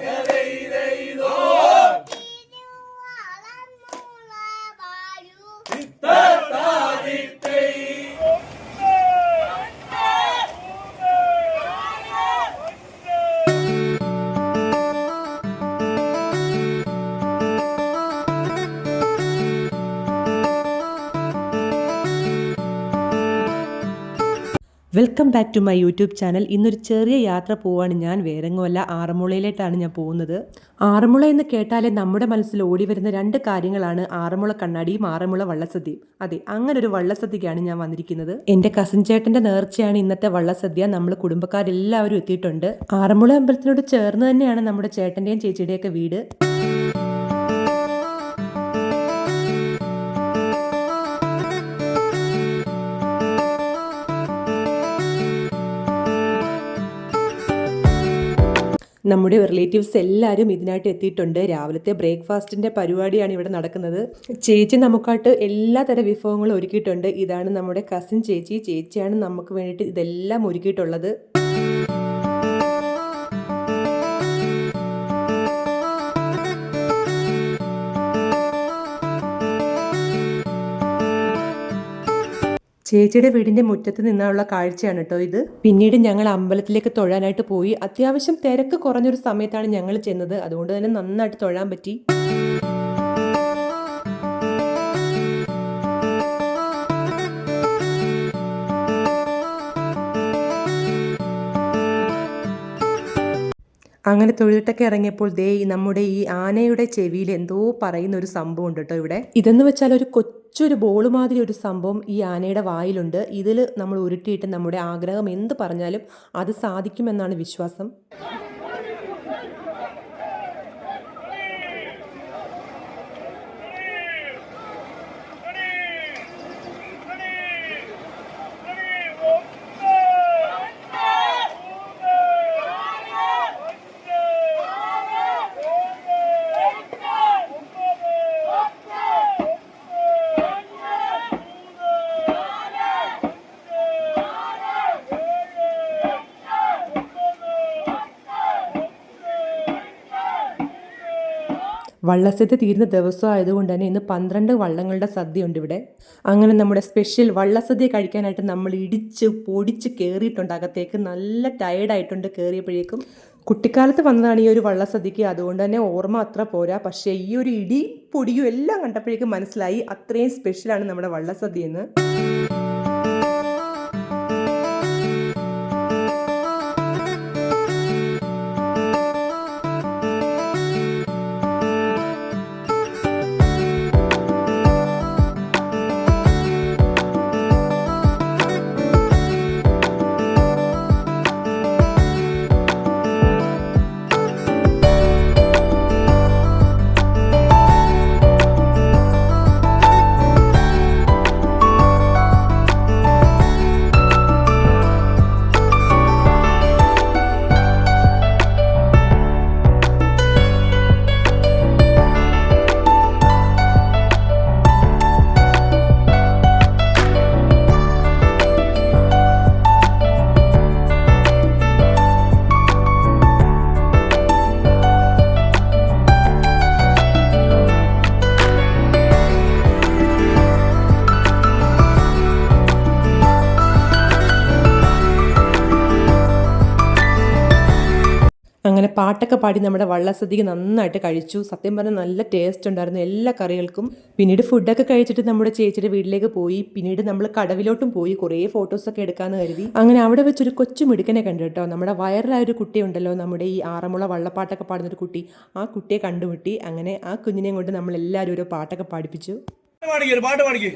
Jagger. Welcome back to my YouTube channel ഇന്നൊരു ചെറിയ യാത്ര പോവാണ് ഞാൻ. വേറെങ്ങുമല്ല ആറന്മുളയിലേട്ടാണ് ഞാൻ പോകുന്നത്. ആറന്മുള എന്ന് കേട്ടാലേ നമ്മുടെ മനസ്സിൽ ഓടി വരുന്ന രണ്ട് കാര്യങ്ങളാണ് ആറന്മുള കണ്ണാടിയും ആറന്മുള വള്ളസദ്യയും. അതെ അങ്ങനെ ഒരു വള്ളസദ്യക്കാണ് ഞാൻ വന്നിരിക്കുന്നത്. എന്റെ കസിൻ ചേട്ടന്റെ നേർച്ചയാണ് ഇന്നത്തെ വള്ളസദ്യ. നമ്മൾ കുടുംബക്കാരെല്ലാവരും എത്തിയിട്ടുണ്ട്. ആറന്മുള അമ്പലത്തിനോട് ചേർന്ന് തന്നെയാണ് നമ്മുടെ ചേട്ടന്റെയും ചേച്ചിയുടെയൊക്കെ വീട്. നമ്മുടെ റിലേറ്റീവ്സ് എല്ലാവരും ഇതിനായിട്ട് എത്തിയിട്ടുണ്ട്. രാവിലത്തെ ബ്രേക്ക്ഫാസ്റ്റിന്റെ പരിപാടിയാണ് ഇവിടെ നടക്കുന്നത്. ചേച്ചി നമുക്കായിട്ട് എല്ലാ തരം വിഭവങ്ങളും ഒരുക്കിയിട്ടുണ്ട്. ഇതാണ് നമ്മുടെ കസിൻ ചേച്ചി. ചേച്ചിയാണ് നമുക്ക് വേണ്ടിയിട്ട് ഇതെല്ലാം ഒരുക്കിയിട്ടുള്ളത്. ചേച്ചിയുടെ വീടിന്റെ മുറ്റത്ത് നിന്നുള്ള കാഴ്ചയാണ് കേട്ടോ ഇത്. പിന്നീട് ഞങ്ങൾ അമ്പലത്തിലേക്ക് തൊഴാനായിട്ട് പോയി. അത്യാവശ്യം തിരക്ക് കുറഞ്ഞൊരു സമയത്താണ് ഞങ്ങൾ ചെന്നത്. അതുകൊണ്ട് തന്നെ നന്നായിട്ട് തൊഴാൻ പറ്റി. അങ്ങനെ തൊഴുതിട്ടൊക്കെ ഇറങ്ങിയപ്പോൾ ദേ നമ്മുടെ ഈ ആനയുടെ ചെവിയിൽ എന്തോ പറയുന്ന ഒരു സംഭവം ഉണ്ട് കേട്ടോ ഇവിടെ. ഇതെന്ന് വെച്ചാൽ ഒരു കൊച്ചൊരു ബോൾ മാതിരി ഒരു സംഭവം ഈ ആനയുടെ വായിലുണ്ട്. ഇതിൽ നമ്മൾ ഉരുട്ടിയിട്ട് നമ്മുടെ ആഗ്രഹം എന്ത് പറഞ്ഞാലും അത് സാധിക്കുമെന്നാണ് വിശ്വാസം. വള്ളസദ്യ തീരുന്ന ദിവസം ആയതുകൊണ്ട് തന്നെ ഇന്ന് പന്ത്രണ്ട് വള്ളങ്ങളുടെ സദ്യ ഉണ്ട് ഇവിടെ. അങ്ങനെ നമ്മുടെ സ്പെഷ്യൽ വള്ളസദ്യ കഴിക്കാനായിട്ട് നമ്മൾ ഇടിച്ച് പൊടിച്ച് കയറിയിട്ടുണ്ട് അകത്തേക്ക്. നല്ല ടയർഡായിട്ടുണ്ട് കയറിയപ്പോഴേക്കും കുട്ടിക്കാലത്ത് വന്നതാണ് ഈ ഒരു വള്ളസദ്യക്ക്. അതുകൊണ്ട് തന്നെ ഓർമ്മ അത്ര പോരാ. പക്ഷേ ഈ ഒരു ഇടി പൊടിയും എല്ലാം കണ്ടപ്പോഴേക്കും മനസ്സിലായി. അത്രയും സ്പെഷ്യലാണ് നമ്മുടെ വള്ളസദ്യ എന്ന് പാട്ടൊക്കെ പാടി നമ്മുടെ വള്ളസദ്യക്ക് നന്നായിട്ട് കഴിച്ചു. സത്യം പറഞ്ഞാൽ നല്ല ടേസ്റ്റ് ഉണ്ടായിരുന്നു എല്ലാ കറികൾക്കും. പിന്നീട് ഫുഡൊക്കെ കഴിച്ചിട്ട് നമ്മുടെ ചേച്ചിയുടെ വീട്ടിലേക്ക് പോയി. പിന്നീട് നമ്മൾ കടവിലോട്ടും പോയി കുറേ ഫോട്ടോസൊക്കെ എടുക്കാമെന്ന് കരുതി. അങ്ങനെ അവിടെ വെച്ചൊരു കൊച്ചു മിടുക്കനെ കണ്ടു കേട്ടോ. നമ്മുടെ വയറിലായ ഒരു കുട്ടി ഉണ്ടല്ലോ നമ്മുടെ ഈ ആറന്മുള വള്ളപ്പാട്ടൊക്കെ പാടുന്ന ഒരു കുട്ടി. ആ കുട്ടിയെ കണ്ടുമുട്ടി അങ്ങനെ ആ കുഞ്ഞിനെയും കൊണ്ട് നമ്മൾ എല്ലാവരും ഓരോ പാട്ടൊക്കെ പാടിപ്പിച്ചു. ഒരു പാട്ട് പാടിക്കും.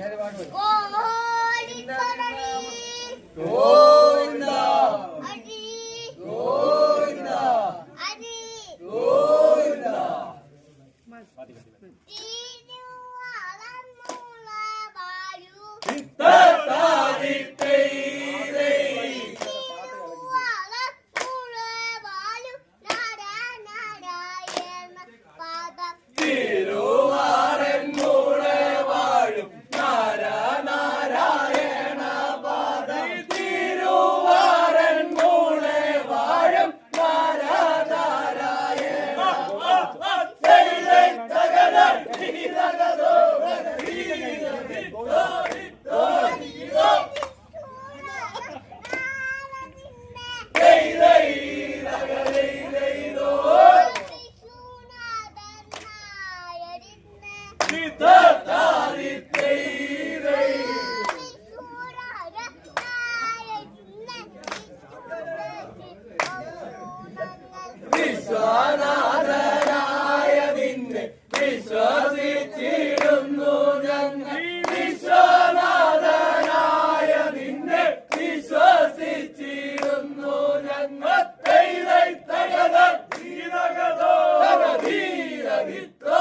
Vitória!